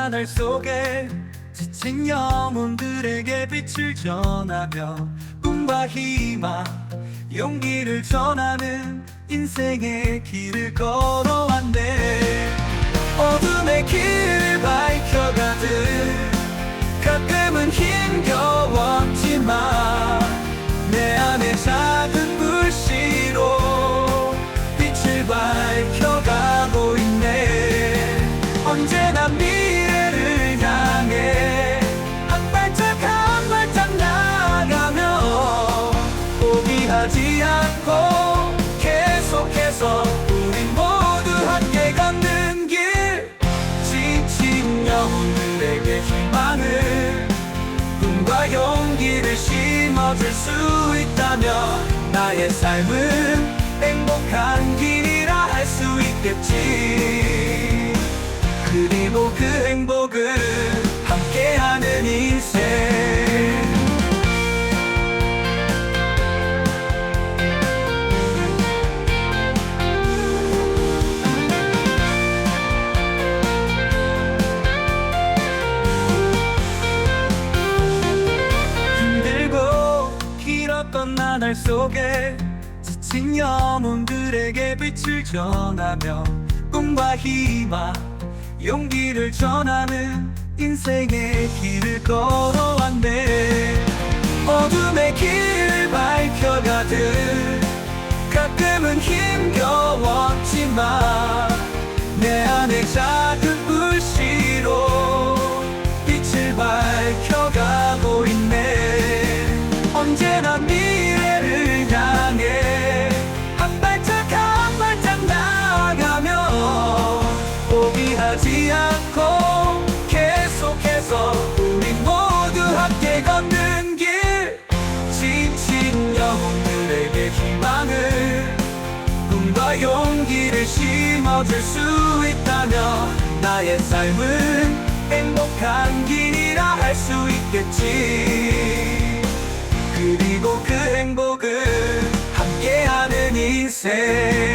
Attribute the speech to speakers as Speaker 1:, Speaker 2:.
Speaker 1: 나날 속에 지친 영혼들에게 빛을 전하며 꿈과 희망 용기를 전하는 인생의 길을 걸어왔네 하지 않고 계속해서 우리 모두 함께 걷는 길. 지친 영혼들에게 희망을 꿈과 용기를 심어줄 수 있다면 나의 삶은 행복한 길이라 할 수 있겠지 길었던 나날 속에 지친 영혼들에게 빛을 전하며 꿈과 희망 용기를 전하는 인생의 길을 걸 용기를 심어줄 수 있다면 나의 삶은 행복한 길이라 할 수 있겠지. 그리고 그 행복은 함께하는 인생